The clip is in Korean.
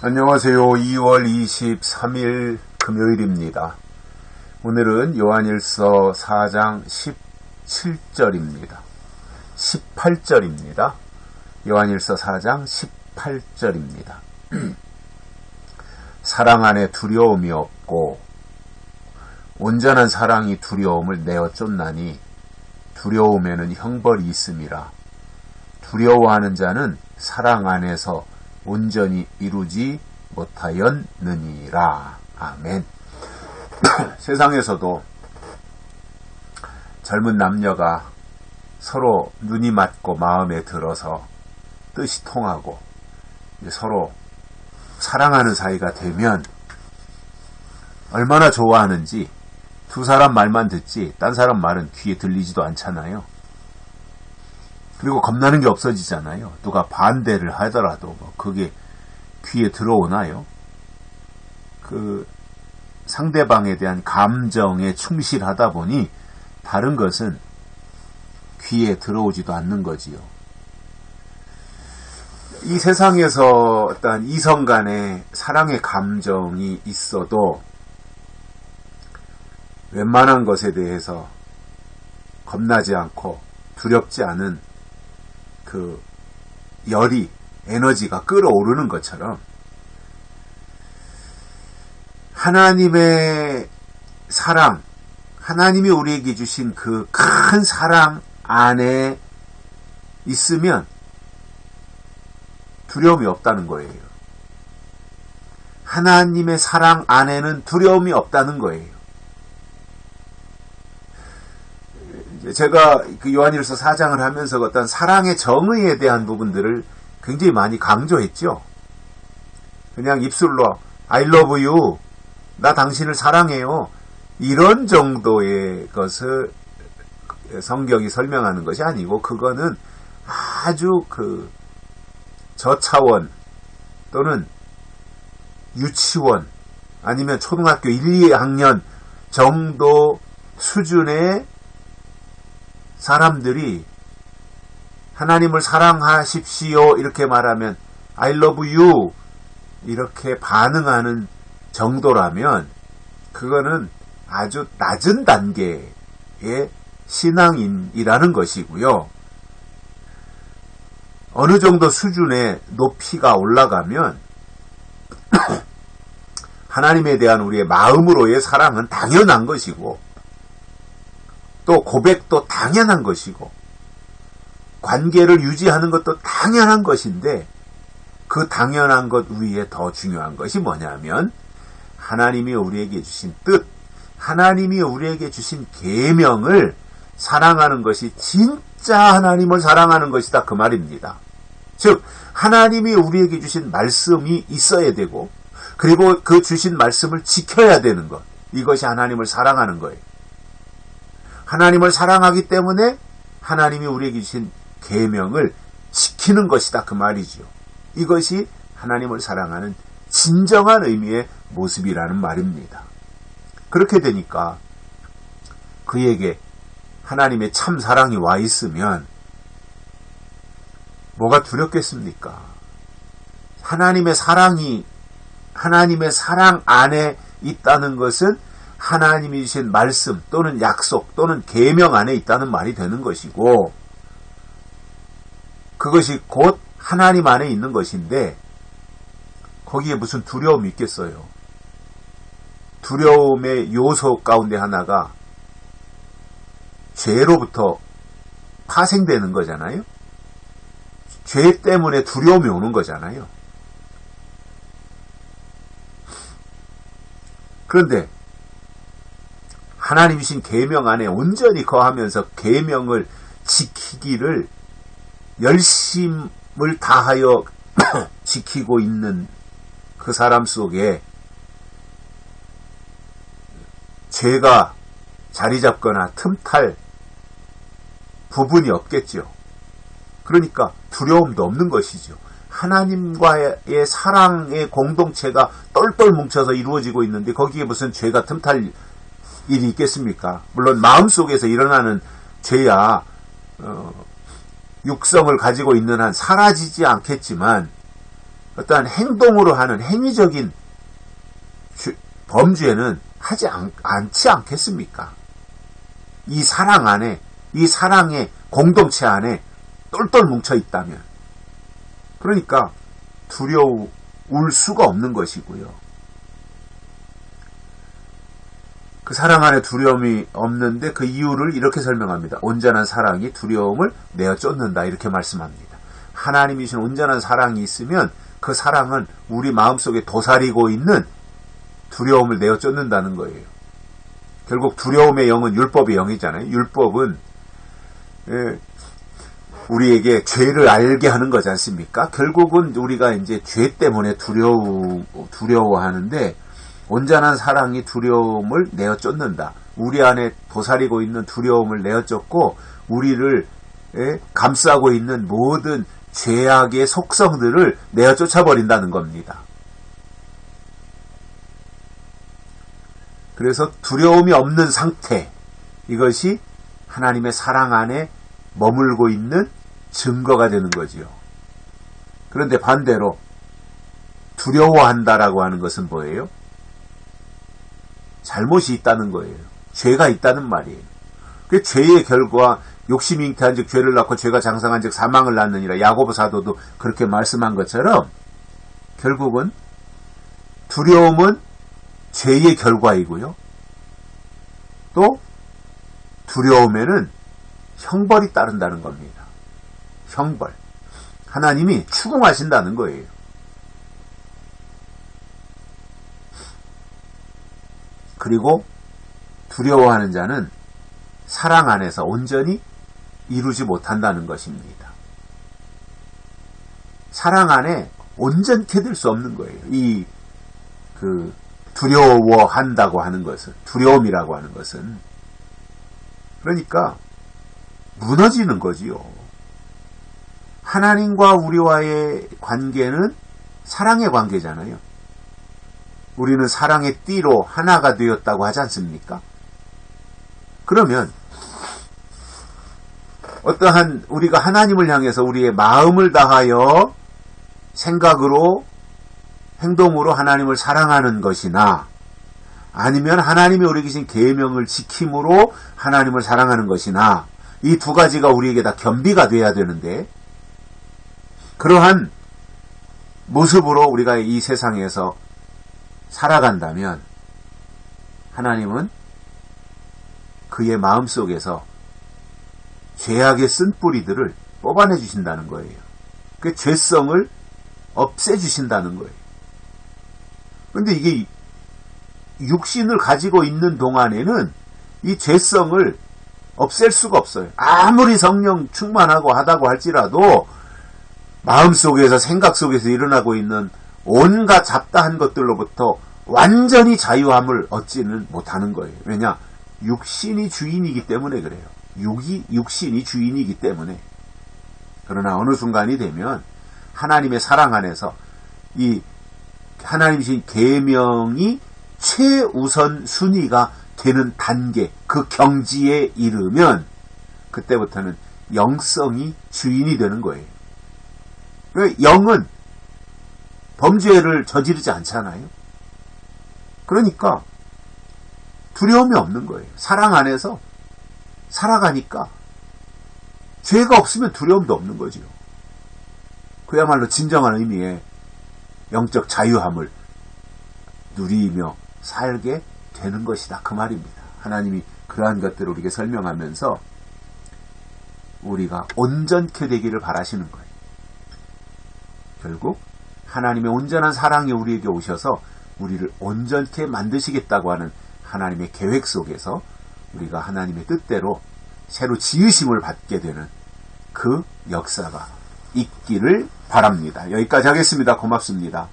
안녕하세요. 2월 23일 금요일입니다. 오늘은 요한일서 4장 17절입니다. 18절입니다. 요한일서 4장 18절입니다. 사랑 안에 두려움이 없고 온전한 사랑이 두려움을 내어 쫓나니 두려움에는 형벌이 있음이라. 두려워하는 자는 사랑 안에서 온전히 이루지 못하였느니라. 아멘. 세상에서도 젊은 남녀가 서로 눈이 맞고 마음에 들어서 뜻이 통하고 서로 사랑하는 사이가 되면 얼마나 좋아하는지 두 사람 말만 듣지 딴 사람 말은 귀에 들리지도 않잖아요. 그리고 겁나는 게 없어지잖아요. 누가 반대를 하더라도 뭐 그게 귀에 들어오나요? 그 상대방에 대한 감정에 충실하다 보니 다른 것은 귀에 들어오지도 않는 거지요. 이 세상에서 어떤 이성 간의 사랑의 감정이 있어도 웬만한 것에 대해서 겁나지 않고 두렵지 않은 그 열이 에너지가 끌어오르는 것처럼 하나님의 사랑, 하나님이 우리에게 주신 그 큰 사랑 안에 있으면 두려움이 없다는 거예요. 하나님의 사랑 안에는 두려움이 없다는 거예요. 제가 그 요한일서 4장을 하면서 어떤 사랑의 정의에 대한 부분들을 굉장히 많이 강조했죠. 그냥 입술로 I love you, 나 당신을 사랑해요. 이런 정도의 것을 성경이 설명하는 것이 아니고 그거는 아주 그 저차원 또는 유치원 아니면 초등학교 1, 2학년 정도 수준의 사람들이 하나님을 사랑하십시오 이렇게 말하면 I love you 이렇게 반응하는 정도라면 그거는 아주 낮은 단계의 신앙인이라는 것이고요. 어느 정도 수준의 높이가 올라가면 하나님에 대한 우리의 마음으로의 사랑은 당연한 것이고 또 고백도 당연한 것이고 관계를 유지하는 것도 당연한 것인데 그 당연한 것 위에 더 중요한 것이 뭐냐면 하나님이 우리에게 주신 뜻, 하나님이 우리에게 주신 계명을 사랑하는 것이 진짜 하나님을 사랑하는 것이다 그 말입니다. 즉 하나님이 우리에게 주신 말씀이 있어야 되고 그리고 그 주신 말씀을 지켜야 되는 것. 이것이 하나님을 사랑하는 거예요. 하나님을 사랑하기 때문에 하나님이 우리에게 주신 계명을 지키는 것이다 그 말이죠. 이것이 하나님을 사랑하는 진정한 의미의 모습이라는 말입니다. 그렇게 되니까 그에게 하나님의 참 사랑이 와 있으면 뭐가 두렵겠습니까? 하나님의 사랑이 하나님의 사랑 안에 있다는 것은 하나님이 주신 말씀 또는 약속 또는 계명 안에 있다는 말이 되는 것이고 그것이 곧 하나님 안에 있는 것인데 거기에 무슨 두려움이 있겠어요. 두려움의 요소 가운데 하나가 죄로부터 파생되는 거잖아요. 죄 때문에 두려움이 오는 거잖아요. 그런데 하나님이신 계명 안에 온전히 거하면서 계명을 지키기를 열심을 다하여 지키고 있는 그 사람 속에 죄가 자리 잡거나 틈탈 부분이 없겠죠. 그러니까 두려움도 없는 것이죠. 하나님과의 사랑의 공동체가 똘똘 뭉쳐서 이루어지고 있는데 거기에 무슨 죄가 틈탈 일이 있겠습니까? 물론 마음속에서 일어나는 죄야 어, 육성을 가지고 있는 한 사라지지 않겠지만 어떠한 행동으로 하는 행위적인 주- 범죄는 하지 않, 않지 않겠습니까? 이 사랑 안에, 이 사랑의 공동체 안에 똘똘 뭉쳐 있다면. 그러니까 두려울 수가 없는 것이고요. 그 사랑 안에 두려움이 없는데 그 이유를 이렇게 설명합니다. 온전한 사랑이 두려움을 내어 쫓는다. 이렇게 말씀합니다. 하나님이신 온전한 사랑이 있으면 그 사랑은 우리 마음속에 도사리고 있는 두려움을 내어 쫓는다는 거예요. 결국 두려움의 영은 율법의 영이잖아요. 율법은 예, 우리에게 죄를 알게 하는 거지 않습니까? 결국은 우리가 이제 죄 때문에 두려워, 두려워하는데, 온전한 사랑이 두려움을 내어 쫓는다. 우리 안에 도사리고 있는 두려움을 내어 쫓고, 우리를 예, 감싸고 있는 모든 죄악의 속성들을 내어 쫓아버린다는 겁니다. 그래서 두려움이 없는 상태, 이것이 하나님의 사랑 안에 머물고 있는 증거가 되는 거지요. 그런데 반대로 두려워한다라고 하는 것은 뭐예요? 잘못이 있다는 거예요. 죄가 있다는 말이에요. 그 죄의 결과 욕심이 잉태한즉 죄를 낳고 죄가 장상한즉 사망을 낳느니라 야고보 사도도 그렇게 말씀한 것처럼 결국은 두려움은 죄의 결과이고요. 또 두려움에는 형벌이 따른다는 겁니다. 형벌. 하나님이 추궁하신다는 거예요. 그리고 두려워하는 자는 사랑 안에서 온전히 이루지 못한다는 것입니다. 사랑 안에 온전케 될 수 없는 거예요. 이, 그, 두려워한다고 하는 것은, 두려움이라고 하는 것은. 그러니까, 무너지는 거지요. 하나님과 우리와의 관계는 사랑의 관계잖아요. 우리는 사랑의 띠로 하나가 되었다고 하지 않습니까? 그러면 어떠한 우리가 하나님을 향해서 우리의 마음을 다하여 생각으로 행동으로 하나님을 사랑하는 것이나 아니면 하나님이 우리 계신 계명을 지킴으로 하나님을 사랑하는 것이나 이 두 가지가 우리에게 다 겸비가 돼야 되는데 그러한 모습으로 우리가 이 세상에서 살아간다면 하나님은 그의 마음 속에서 죄악의 쓴 뿌리들을 뽑아내 주신다는 거예요. 그 죄성을 없애 주신다는 거예요. 근데 이게 육신을 가지고 있는 동안에는 이 죄성을 없앨 수가 없어요. 아무리 성령 충만하고 하다고 할지라도 마음 속에서 생각 속에서 일어나고 있는 온갖 잡다한 것들로부터 완전히 자유함을 얻지는 못하는 거예요. 왜냐? 육신이 주인이기 때문에 그래요. 육이, 육신이 주인이기 때문에. 그러나 어느 순간이 되면 하나님의 사랑 안에서 이 하나님이신 계명이 최우선 순위가 되는 단계, 그 경지에 이르면 그때부터는 영성이 주인이 되는 거예요. 영은 범죄를 저지르지 않잖아요. 그러니까 두려움이 없는 거예요. 사랑 안에서 살아가니까 죄가 없으면 두려움도 없는 거지요. 그야말로 진정한 의미의 영적 자유함을 누리며 살게 되는 것이다. 그 말입니다. 하나님이 그러한 것들을 우리에게 설명하면서 우리가 온전케 되기를 바라시는 거예요. 결국 하나님의 온전한 사랑이 우리에게 오셔서 우리를 온전케 만드시겠다고 하는 하나님의 계획 속에서 우리가 하나님의 뜻대로 새로 지으심을 받게 되는 그 역사가 있기를 바랍니다. 여기까지 하겠습니다. 고맙습니다.